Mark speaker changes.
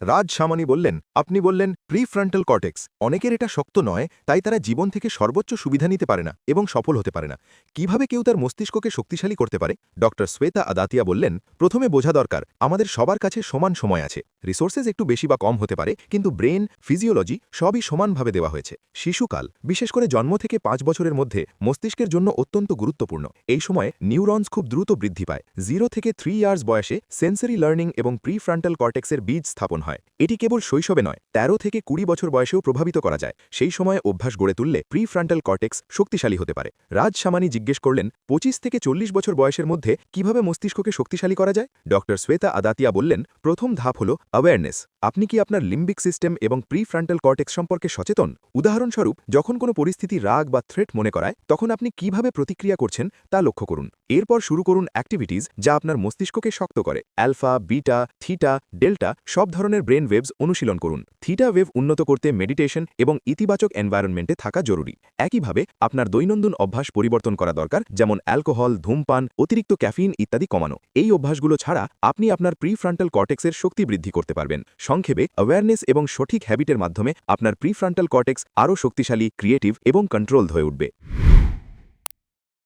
Speaker 1: রাজ সামানি বললেন, আপনি বললেন প্রি ফ্রন্টাল কর্টেক্স। অনেকের এটা শক্ত নয়, তাই তারা জীবন থেকে সর্বোচ্চ সুবিধা নিতে পারে না এবং সফল হতে পারে না। কীভাবে কেউ তার মস্তিষ্ককে শক্তিশালী করতে পারে? ড শ্বেতা আদাতিয়া বললেন, প্রথমে বোঝা দরকার, আমাদের সবার কাছে সমান সময় আছে। রিসোর্সেস একটু বেশি বা কম হতে পারে, কিন্তু ব্রেন, ফিজিওলজি সবই সমানভাবে দেওয়া হয়েছে। শিশুকাল, বিশেষ করে জন্ম থেকে পাঁচ বছরের মধ্যে, মস্তিষ্কের জন্য অত্যন্ত গুরুত্বপূর্ণ। এই সময়ে নিউরনস খুব দ্রুত বৃদ্ধি পায়। জিরো থেকে থ্রি ইয়ার্স বয়সে, সেন্সরি লার্নিং এবং প্রি ফ্রন্টাল কর্টেক্সের বীজ স্থাপন হয়। এটি কেবল শৈশবে নয় ১৩ থেকে কুড়ি বছর বয়সেও প্রভাবিত করা যায়। সেই সময়ে অভ্যাস গড়ে তুললে প্রি ফ্রন্টাল কর্টেক্স শক্তিশালী হতে পারে। রাজ সামানি জিজ্ঞেস করলেন, পঁচিশ থেকে চল্লিশ বছর বয়সের মধ্যে কীভাবে মস্তিষ্ককে শক্তিশালী করা যায়? ড. শ্বেতা আদাতিয়া বললেন, প্রথম ধাপ হল অ্যাওয়ারনেস আপনি কি আপনার লিম্বিক সিস্টেম এবং প্রি ফ্রন্টাল কর্টেক্স সম্পর্কে সচেতন? উদাহরণস্বরূপ, যখন কোনো পরিস্থিতি রাগ বা থ্রেট মনে করায়, তখন আপনি কীভাবে প্রতিক্রিয়া করছেন তা লক্ষ্য করুন। এরপর শুরু করুন অ্যাক্টিভিটিস যা আপনার মস্তিষ্ককে শক্ত করে। অ্যালফা বিটা থিটা ডেল্টা সব ধরনের ব্রেন ওয়েভস অনুশীলন করুন। থিটা ওয়েভ উন্নত করতে মেডিটেশন এবং ইতিবাচক এনভায়রনমেন্টে থাকা জরুরি। একইভাবে আপনার দৈনন্দিন অভ্যাস পরিবর্তন করা দরকার, যেমন অ্যালকোহল, ধূমপান, অতিরিক্ত ক্যাফিন ইত্যাদি কমানো। এই অভ্যাসগুলো ছাড়া আপনি আপনার প্রি ফ্রন্টাল কর্টেক্সের শক্তি বৃদ্ধি করতে পারবেন। সংক্ষেপে অ্যাওয়ারনেস এবং সঠিক হ্যাবিটের মাধ্যমে আপনার প্রি ফ্রন্টাল কর্টেক্স আরও শক্তিশালী ক্রিয়েটিভ এবং কন্ট্রোল হয়ে উঠবে।